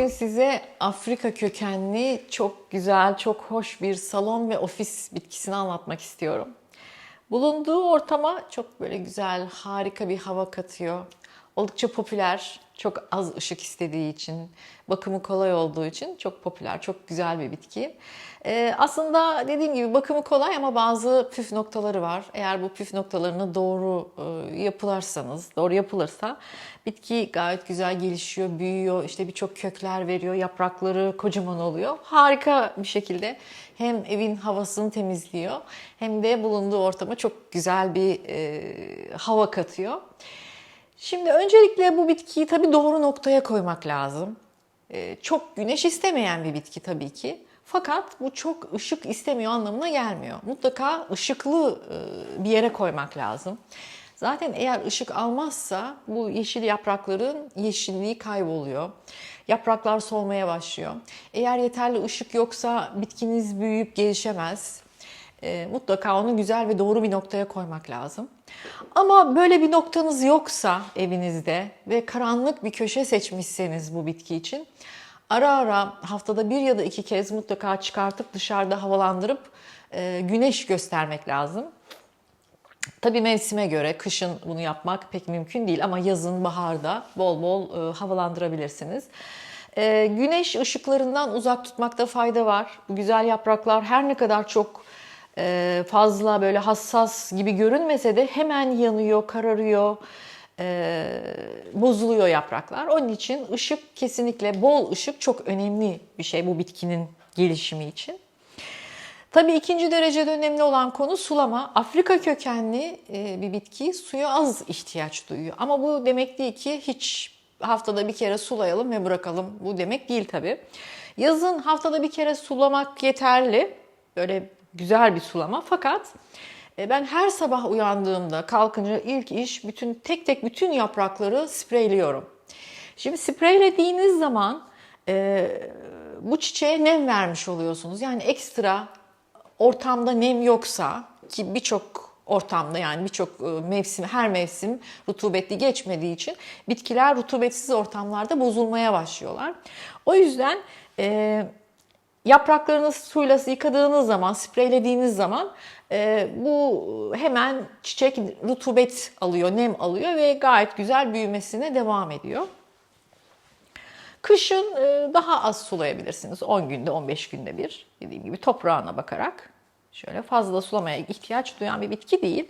Bugün size Afrika kökenli çok güzel, çok hoş bir salon ve ofis bitkisini anlatmak istiyorum. Bulunduğu ortama çok böyle güzel, harika bir hava katıyor. Oldukça popüler, çok az ışık istediği için, bakımı kolay olduğu için çok popüler, çok güzel bir bitki. Ee, aslında dediğim gibi bakımı kolay ama bazı püf noktaları var. Eğer bu püf noktalarını doğru e, yapılarsanız, doğru yapılırsa bitki gayet güzel gelişiyor, büyüyor, işte birçok kökler veriyor, yaprakları kocaman oluyor. Harika bir şekilde hem evin havasını temizliyor hem de bulunduğu ortama çok güzel bir e, hava katıyor. Şimdi öncelikle bu bitkiyi tabii doğru noktaya koymak lazım. Ee, çok güneş istemeyen bir bitki tabii ki. Fakat bu çok ışık istemiyor anlamına gelmiyor. Mutlaka ışıklı e, bir yere koymak lazım. Zaten eğer ışık almazsa bu yeşil yaprakların yeşilliği kayboluyor. Yapraklar solmaya başlıyor. Eğer yeterli ışık yoksa bitkiniz büyüyüp gelişemez. E, mutlaka onu güzel ve doğru bir noktaya koymak lazım. Ama böyle bir noktanız yoksa evinizde ve karanlık bir köşe seçmişseniz bu bitki için ara ara haftada bir ya da iki kez mutlaka çıkartıp dışarıda havalandırıp e, güneş göstermek lazım. Tabii mevsime göre kışın bunu yapmak pek mümkün değil ama yazın, baharda bol bol e, havalandırabilirsiniz. E, güneş ışıklarından uzak tutmakta fayda var. Bu güzel yapraklar her ne kadar çok fazla böyle hassas gibi görünmese de hemen yanıyor, kararıyor, e, bozuluyor yapraklar. Onun için ışık kesinlikle bol ışık çok önemli bir şey bu bitkinin gelişimi için. Tabii ikinci derecede önemli olan konu sulama. Afrika kökenli e, bir bitki suya az ihtiyaç duyuyor. Ama bu demek değil ki hiç haftada bir kere sulayalım ve bırakalım. Bu demek değil tabii. Yazın haftada bir kere sulamak yeterli. Böyle güzel bir sulama. Fakat e, ben her sabah uyandığımda kalkınca ilk iş bütün tek tek bütün yaprakları spreyliyorum. Şimdi spreylediğiniz zaman e, bu çiçeğe nem vermiş oluyorsunuz. Yani ekstra ortamda nem yoksa ki birçok ortamda yani birçok e, mevsim her mevsim rutubetli geçmediği için bitkiler rutubetsiz ortamlarda bozulmaya başlıyorlar. O yüzden e, yapraklarını suyla yıkadığınız zaman, spreylediğiniz zaman e, bu hemen çiçek rutubet alıyor, nem alıyor ve gayet güzel büyümesine devam ediyor. Kışın e, daha az sulayabilirsiniz. 10 günde, 15 günde bir. Dediğim gibi toprağına bakarak. Şöyle fazla sulamaya ihtiyaç duyan bir bitki değil.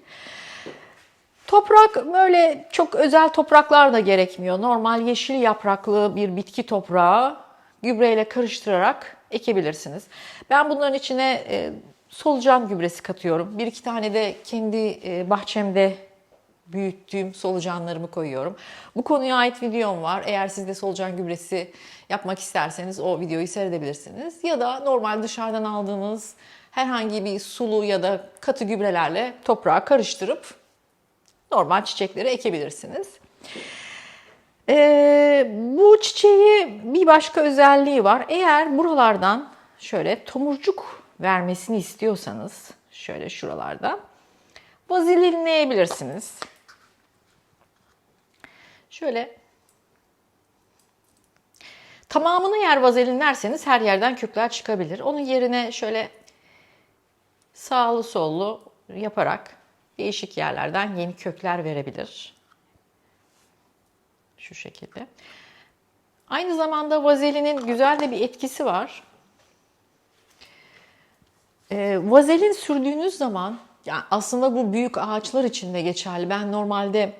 Toprak böyle çok özel topraklar da gerekmiyor. Normal yeşil yapraklı bir bitki toprağı gübreyle karıştırarak ekebilirsiniz. Ben bunların içine e, solucan gübresi katıyorum. Bir iki tane de kendi e, bahçemde büyüttüğüm solucanlarımı koyuyorum. Bu konuya ait videom var. Eğer siz de solucan gübresi yapmak isterseniz o videoyu seyredebilirsiniz. Ya da normal dışarıdan aldığınız herhangi bir sulu ya da katı gübrelerle toprağa karıştırıp normal çiçekleri ekebilirsiniz. Ee, bu çiçeği bir başka özelliği var. Eğer buralardan şöyle tomurcuk vermesini istiyorsanız şöyle şuralarda vazelinleyebilirsiniz. Şöyle tamamını yer vazelinlerseniz her yerden kökler çıkabilir. Onun yerine şöyle sağlı sollu yaparak değişik yerlerden yeni kökler verebilir. Şu şekilde. Aynı zamanda vazelinin güzel de bir etkisi var. E, vazelin sürdüğünüz zaman, yani aslında bu büyük ağaçlar için de geçerli. Ben normalde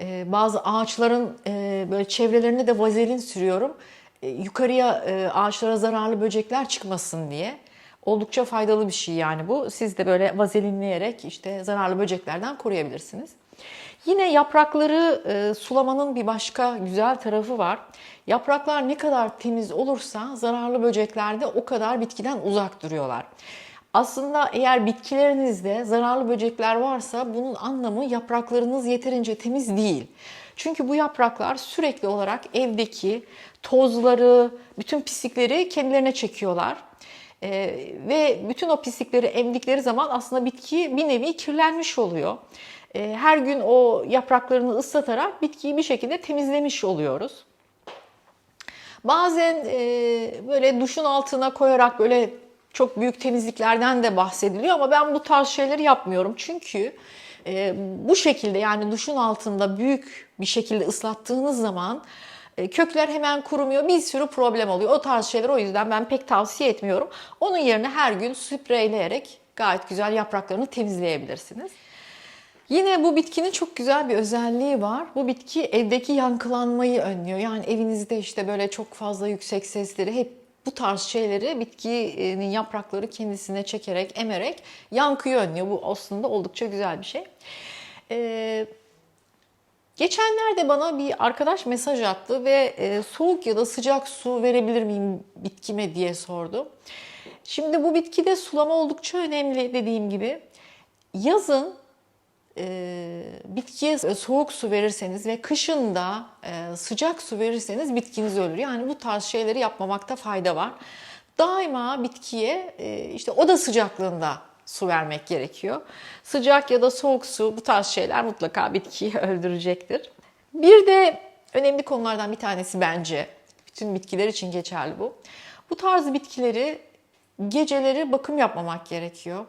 e, bazı ağaçların e, böyle çevrelerine de vazelin sürüyorum. E, yukarıya e, ağaçlara zararlı böcekler çıkmasın diye. Oldukça faydalı bir şey yani bu. Siz de böyle vazelinleyerek işte zararlı böceklerden koruyabilirsiniz. Yine yaprakları e, sulamanın bir başka güzel tarafı var. Yapraklar ne kadar temiz olursa zararlı böcekler de o kadar bitkiden uzak duruyorlar. Aslında eğer bitkilerinizde zararlı böcekler varsa bunun anlamı yapraklarınız yeterince temiz değil. Çünkü bu yapraklar sürekli olarak evdeki tozları, bütün pislikleri kendilerine çekiyorlar. Ee, ve bütün o pislikleri emdikleri zaman aslında bitki bir nevi kirlenmiş oluyor. Ee, her gün o yapraklarını ıslatarak bitkiyi bir şekilde temizlemiş oluyoruz. Bazen e, böyle duşun altına koyarak böyle çok büyük temizliklerden de bahsediliyor ama ben bu tarz şeyleri yapmıyorum. Çünkü e, bu şekilde yani duşun altında büyük bir şekilde ıslattığınız zaman e, kökler hemen kurumuyor. Bir sürü problem oluyor. O tarz şeyler o yüzden ben pek tavsiye etmiyorum. Onun yerine her gün spreyleyerek gayet güzel yapraklarını temizleyebilirsiniz. Yine bu bitkinin çok güzel bir özelliği var. Bu bitki evdeki yankılanmayı önlüyor. Yani evinizde işte böyle çok fazla yüksek sesleri hep bu tarz şeyleri bitkinin yaprakları kendisine çekerek, emerek yankıyı önlüyor. Bu aslında oldukça güzel bir şey. Ee, geçenlerde bana bir arkadaş mesaj attı ve e, soğuk ya da sıcak su verebilir miyim bitkime diye sordu. Şimdi bu bitkide sulama oldukça önemli dediğim gibi. Yazın e, bitkiye soğuk su verirseniz ve kışın da e, sıcak su verirseniz bitkiniz ölür. Yani bu tarz şeyleri yapmamakta fayda var. Daima bitkiye e, işte oda sıcaklığında su vermek gerekiyor. Sıcak ya da soğuk su bu tarz şeyler mutlaka bitkiyi öldürecektir. Bir de önemli konulardan bir tanesi bence bütün bitkiler için geçerli bu. Bu tarz bitkileri geceleri bakım yapmamak gerekiyor.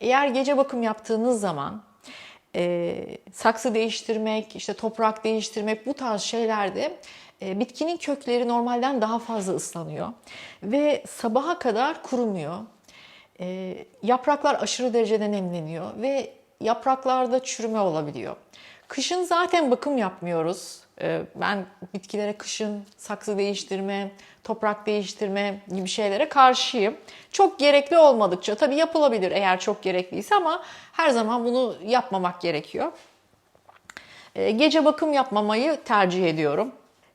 Eğer gece bakım yaptığınız zaman e, saksı değiştirmek, işte toprak değiştirmek bu tarz şeylerde e, bitkinin kökleri normalden daha fazla ıslanıyor ve sabaha kadar kurumuyor. E, yapraklar aşırı derecede nemleniyor ve yapraklarda çürüme olabiliyor. Kışın zaten bakım yapmıyoruz. E, ben bitkilere kışın saksı değiştirme, toprak değiştirme gibi şeylere karşıyım. Çok gerekli olmadıkça tabii yapılabilir eğer çok gerekliyse ama her zaman bunu yapmamak gerekiyor. E, gece bakım yapmamayı tercih ediyorum.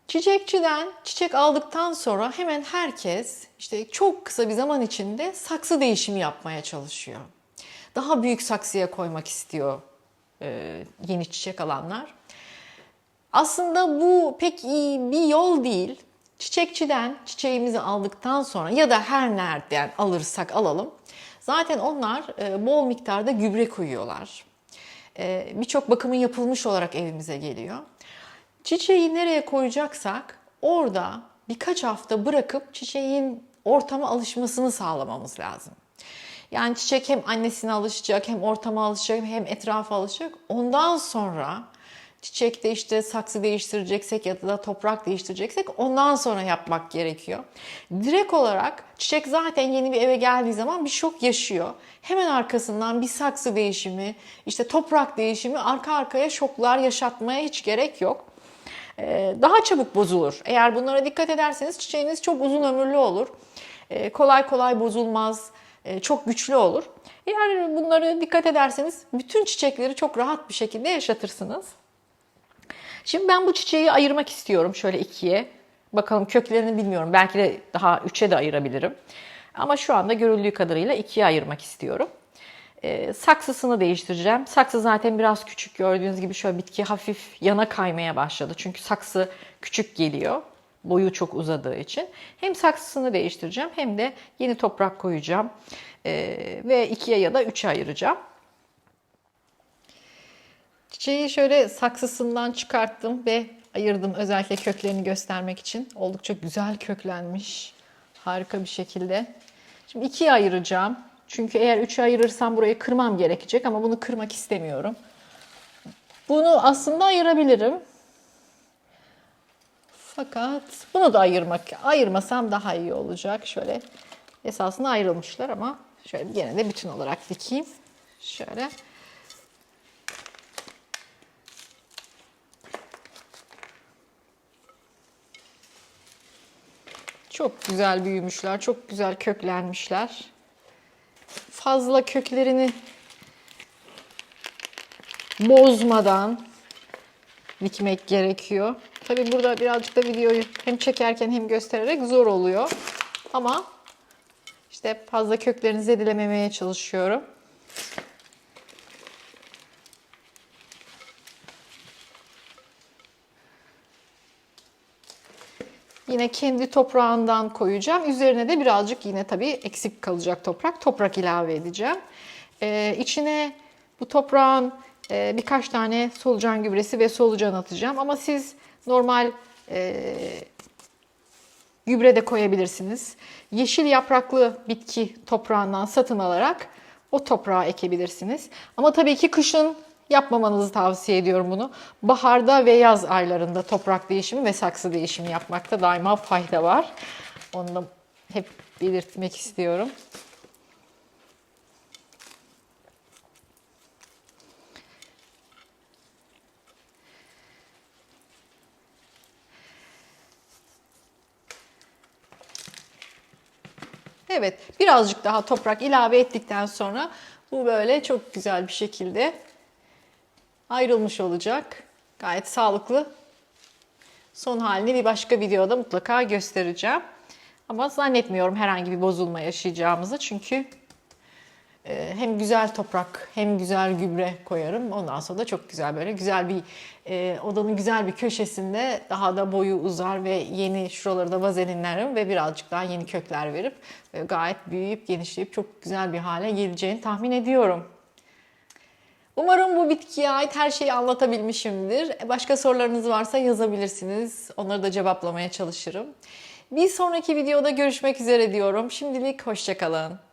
Çiçekçiden çiçek aldıktan sonra hemen herkes işte çok kısa bir zaman içinde saksı değişimi yapmaya çalışıyor. Daha büyük saksıya koymak istiyor yeni çiçek alanlar. Aslında bu pek iyi bir yol değil. Çiçekçiden çiçeğimizi aldıktan sonra ya da her nereden alırsak alalım. Zaten onlar e, bol miktarda gübre koyuyorlar. E, birçok bakımın yapılmış olarak evimize geliyor. Çiçeği nereye koyacaksak orada birkaç hafta bırakıp çiçeğin ortama alışmasını sağlamamız lazım. Yani çiçek hem annesine alışacak, hem ortama alışacak, hem etrafa alışacak. Ondan sonra çiçekte işte saksı değiştireceksek ya da toprak değiştireceksek ondan sonra yapmak gerekiyor. Direkt olarak çiçek zaten yeni bir eve geldiği zaman bir şok yaşıyor. Hemen arkasından bir saksı değişimi, işte toprak değişimi arka arkaya şoklar yaşatmaya hiç gerek yok. Ee, daha çabuk bozulur. Eğer bunlara dikkat ederseniz çiçeğiniz çok uzun ömürlü olur. Ee, kolay kolay bozulmaz, çok güçlü olur. Eğer bunlara dikkat ederseniz bütün çiçekleri çok rahat bir şekilde yaşatırsınız. Şimdi ben bu çiçeği ayırmak istiyorum şöyle ikiye. Bakalım köklerini bilmiyorum. Belki de daha üçe de ayırabilirim. Ama şu anda görüldüğü kadarıyla ikiye ayırmak istiyorum. E, saksısını değiştireceğim. Saksı zaten biraz küçük gördüğünüz gibi şöyle bitki hafif yana kaymaya başladı. Çünkü saksı küçük geliyor. Boyu çok uzadığı için. Hem saksısını değiştireceğim hem de yeni toprak koyacağım. E, ve ikiye ya da üçe ayıracağım. Çiçeği şöyle saksısından çıkarttım ve ayırdım özellikle köklerini göstermek için. Oldukça güzel köklenmiş. Harika bir şekilde. Şimdi ikiye ayıracağım. Çünkü eğer üçe ayırırsam burayı kırmam gerekecek ama bunu kırmak istemiyorum. Bunu aslında ayırabilirim. Fakat bunu da ayırmak, ayırmasam daha iyi olacak. Şöyle esasında ayrılmışlar ama şöyle gene de bütün olarak dikeyim. Şöyle. Çok güzel büyümüşler, çok güzel köklenmişler. Fazla köklerini bozmadan dikmek gerekiyor. Tabi burada birazcık da videoyu hem çekerken hem göstererek zor oluyor. Ama işte fazla köklerini zedelememeye çalışıyorum. Yine kendi toprağından koyacağım. Üzerine de birazcık yine tabii eksik kalacak toprak. Toprak ilave edeceğim. Ee, içine bu toprağın e, birkaç tane solucan gübresi ve solucan atacağım. Ama siz normal e, gübre de koyabilirsiniz. Yeşil yapraklı bitki toprağından satın alarak o toprağa ekebilirsiniz. Ama tabii ki kışın yapmamanızı tavsiye ediyorum bunu. Baharda ve yaz aylarında toprak değişimi ve saksı değişimi yapmakta daima fayda var. Onu da hep belirtmek istiyorum. Evet, birazcık daha toprak ilave ettikten sonra bu böyle çok güzel bir şekilde ayrılmış olacak. Gayet sağlıklı. Son halini bir başka videoda mutlaka göstereceğim. Ama zannetmiyorum herhangi bir bozulma yaşayacağımızı çünkü hem güzel toprak hem güzel gübre koyarım. Ondan sonra da çok güzel böyle güzel bir e, odanın güzel bir köşesinde daha da boyu uzar ve yeni şuraları da vazelinlerim ve birazcık daha yeni kökler verip e, gayet büyüyüp genişleyip çok güzel bir hale geleceğini tahmin ediyorum. Umarım bu bitkiye ait her şeyi anlatabilmişimdir. Başka sorularınız varsa yazabilirsiniz. Onları da cevaplamaya çalışırım. Bir sonraki videoda görüşmek üzere diyorum. Şimdilik hoşçakalın.